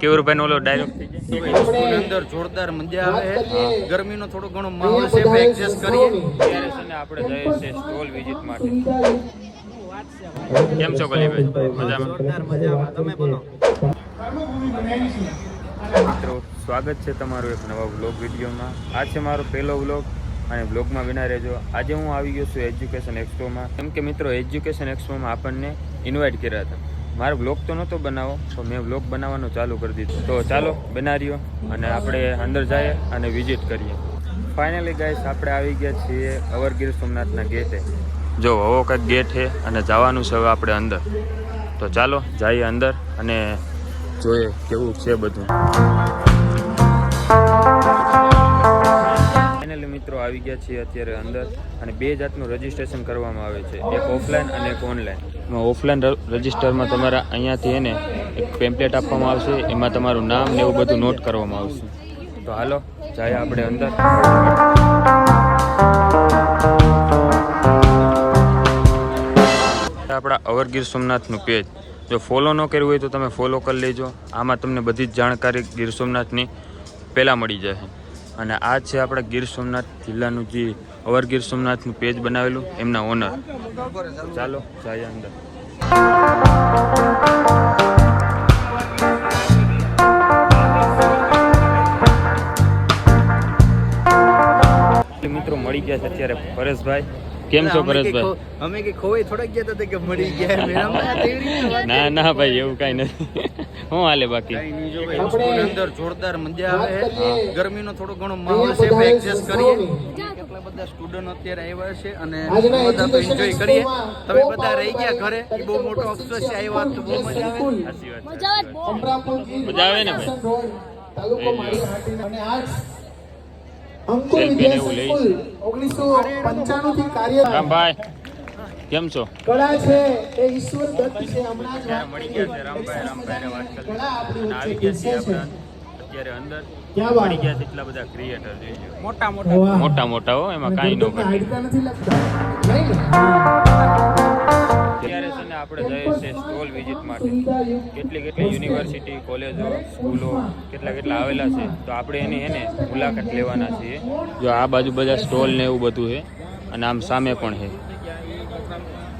કેવું રૂપિયાનો ઓલો ડાયલોગ સ્કૂલ અંદર જોરદાર મજા આવે ગરમીનો થોડો ઘણો માહોલ છે એડજસ્ટ કરીએ. ત્યારે છે ને આપણે જઈએ છીએ સ્ટોલ વિઝિટ માટે. કેમ છો કલીભાઈ મજામાં તમે બોલો. મિત્રો સ્વાગત છે તમારું એક નવા વ્લોગ વિડીયોમાં. આ છે મારો પહેલો વ્લોગ અને વ્લોગમાં વિના રહેજો. આજે હું આવી ગયો છું એજ્યુકેશન એક્સપોમાં કેમ કે મિત્રો એજ્યુકેશન એક્સપોમાં આપણને ઇન્વાઇટ કર્યા હતા. મારો બ્લોગ તો નહોતો બનાવો, તો મેં બ્લોગ બનાવવાનું ચાલુ કરી દીધું. તો ચાલો બનાવ્યો અને આપણે અંદર જઈએ અને વિઝિટ કરીએ. ફાઇનલી ગાઈસ આપણે આવી ગયા છીએ અવરગીર સોમનાથના ગેટે. જો, હવો કંઈક ગેટ છે અને જવાનું છે હવે આપણે અંદર. તો ચાલો, જઈએ અંદર અને જોઈએ કેવું છે બધું. ફાઇનલી મિત્રો આવી ગયા છીએ અત્યારે અંદર અને બે જાતનું રજીસ્ટ્રેશન કરવામાં આવે છે. એક ઓફલાઈન અને એક ઓનલાઈન ઓફલાઈન રજીસ્ટરમાં તમારા અહીંયાથી એને એક પેમ્પલેટ આપવામાં આવશે. એમાં તમારું નામ ને એવું બધું નોટ કરવામાં આવશે. તો હાલો જાય આપણે અંદર. આપણા અવરગીર સોમનાથનું પેજ જો ફોલો ન કર્યું હોય તો તમે ફોલો કરી લેજો. આમાં તમને બધી જ જાણકારી ગીર સોમનાથની પહેલાં મળી જશે. અને આ છે આપણા ગીર સોમનાથ જિલ્લાનું જે અવર ગીર સોમનાથનું પેજ બનાવેલું એમના ઓનર ચાલો જાય અંદર. મિત્રો મળી ગયા છે અત્યારે પરેશભાઈ. કેમ છો પરેશભાઈ? અમે કે ખોવાઈ થોડાક ગયા હતા કે મળી ગયા ના ના ભાઈ એવું કાંઈ નથી. હું હાલે બાકી? સ્કૂલ અંદર જોરદાર મજા આવે. છે ગરમીનો થોડો ઘણો માહોલ છે આપણે એડજસ્ટ કરીએ. કેટલા બધા સ્ટુડન્ટ અત્યારે આવ્યા છે અને બધા તો એન્જોય કરીએ. તમે બધા રહી ગયા ઘરે? એ બહુ મોટો અફસોસ છે આવ્યા તો બહુ મજા આવે. સાચી વાત મજા આવે ને ભાઈ? તાલુકો મારી હાટીના અને આજ અંકુર વિદ્યા. સંકુલ ઓગણીસો પંચાણું થી કાર્ય રામભાઈ. કેમ છો? કળા છે એ ઈશ્વર દત્ત છે હમણાં જ વાત મળી. ગયા છે? રામભાઈ રામભાઈને વાત કરી કળા આપણી અને આવી વચ્ચે ગયા છે. અત્યારે અંદર. ક્યાં વાત? મળી ગયા છે એટલા બધા ક્રિએટર જોઈજો મોટા મોટા. મોટા મોટા હો એમાં કાંઈ નો ઘટે નથી લાગતા. નહીં. અત્યારે છે ને આપણે જઈએ છીએ સ્ટોલ વિઝિટ માટે. કેટલી કેટલી યુનિવર્સિટી કોલેજો સ્કૂલો કેટલા કેટલા આવેલા છે. તો આપણે એની એને મુલાકાત લેવાના છીએ. જો આ બાજુ બધા સ્ટોલ ને એવું બધું છે અને આમ સામે પણ છે.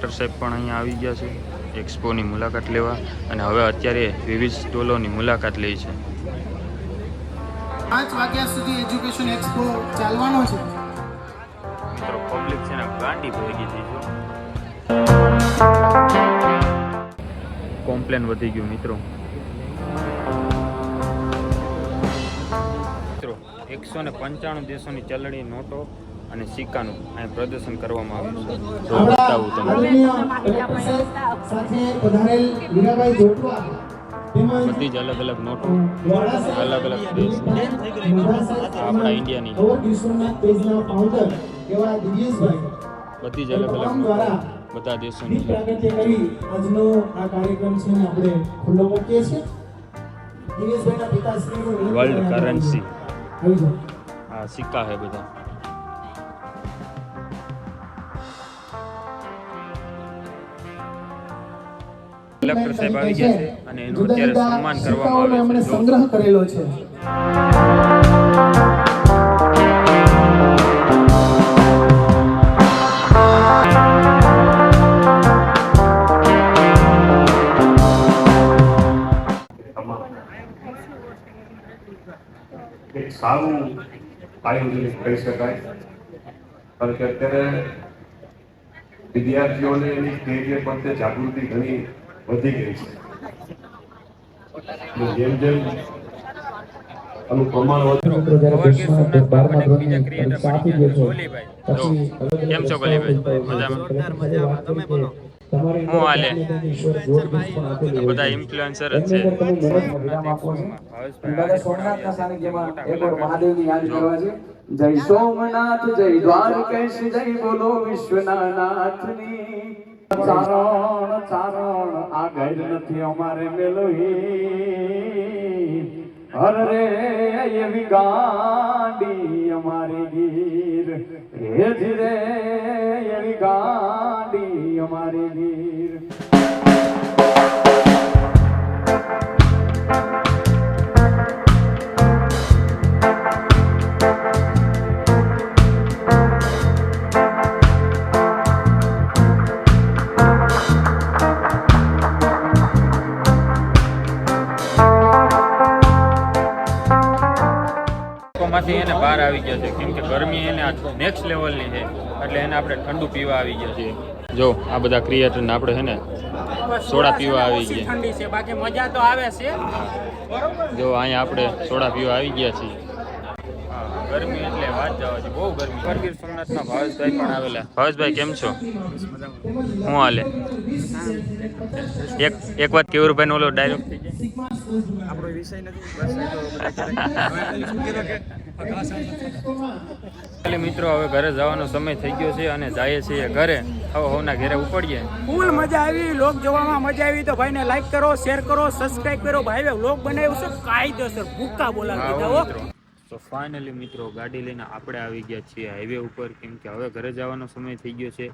કલેક્ટર સાહેબ પણ અહીંયા આવી ગયા છે એક્સપોની મુલાકાત લેવા અને હવે અત્યારે વિવિધ સ્ટોલોની મુલાકાત લે છે. પાંચ વાગ્યા સુધી એજ્યુકેશન એક્સપો ચાલવાનો છે. મિત્રો પબ્લિક છે ને ગાંડી ભેગી થઈ છે. કોમ્પ્લેન વધી ગયું મિત્રો. મિત્રો એકસો ને પંચાણું દેશોની ચલણી નોટો અને સિક્કાનું અહીં પ્રદર્શન કરવામાં આવ્યું છે. બધી જ અલગ અલગ નોટો. અલગ અલગ દેશ. આપણા ઇન્ડિયાની. બધી જ અલગ અલગ બધા દેશોની આજનો આ કાર્યક્રમ છે આપણે ખુલ્લો મૂકીએ છીએ. વર્લ્ડ કરન્સી આ સિક્કા છે બધા. કલેક્ટર સાહેબ આવી ગયા છે અને એનું અત્યારે સન્માન કરવામાં આવે છે. સંગ્રહ કરેલો છે. એક સારું આયોજન કહી શકાય. કારણ કે અત્યારે વિદ્યાર્થીઓને એની કેરિયર પ્રત્યે જાગૃતિ ઘણી વધી ગઈ છે. જેમ જેમ આનું પ્રમાણ વધે કેમ છો ગલીભાઈ? મજામાં? તમે બોલો. હું હાલે? બધા. ઇન્ફ્લુએન્સર જ છે. જય સોમનાથ જય દ્વારકેશ જય બોલો વિશ્વના નાથની ચારણ ચારણ આ ગેર નથી અમારે મેલવી. હર એવી ગાડી અમારી ગીર. હે રે, એવી ગાડી અમારી ગીર. બહાર આવી ગયા છે. કેમ કે ગરમી એને નેક્સ્ટ લેવલની છે. એટલે એને આપણે ઠંડુ પીવા આવી ગયા છીએ જો આ બધા ક્રિએટર ને આપણે છે ને સોડા પીવા આવી ગયા. ઠંડી છે બાકી મજા તો આવે છે. જો અહીંયા આપણે સોડા પીવા આવી ગયા છીએ. હા, ગરમી એટલે વાત જવા છે. બહુ ગરમી. કરગીર સોમનાથના ભાવેશભાઈ પણ આવેલા. ભાવેશભાઈ કેમ છો? હું હાલે. એક એક વાત કેવુરભાઈ નો ઓલો ડાયલોગ થઈ જાય આપણો વિષય નથી. મિત્રો હવે ઘરે જવાનો સમય થઈ ગયો છે અને જઈએ છીએ ઘરે. હવે હવના ઘરે ઉપડીએ. ફૂલ મજા આવી. લોક જોવામાં મજા આવી તો ભાઈને લાઈક કરો શેર કરો સબસ્ક્રાઇબ કરો. ભાઈ લોક બનાવ્યું છે. કાયદેસર ભૂકા બોલાવી દીધા તો ફાઇનલી મિત્રો ગાડી લઈને આપણે આવી ગયા છીએ હાઈવે ઉપર. કેમ કે હવે ઘરે જવાનો સમય થઈ ગયો છે.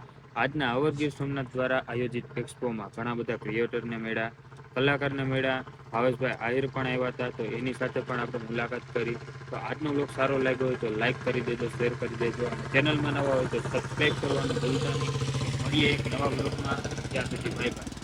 આજના અવર સોમનાથ દ્વારા આયોજિત એક્સપોમાં ઘણા બધા ક્રિએટરને મળ્યા કલાકારને મળ્યા ભાવેશભાઈ આહિર પણ આવ્યા હતા, તો એની સાથે પણ આપણે મુલાકાત કરી. તો આજનો બ્લોગ સારો લાગ્યો હોય તો લાઇક કરી દેજો શેર કરી દેજો. અને ચેનલમાં નવા હોય તો સબસ્ક્રાઈબ કરવાનું ભૂલતા નહીં. મળીએ એક નવા બ્લોગમાં ત્યાં સુધી બાય બાય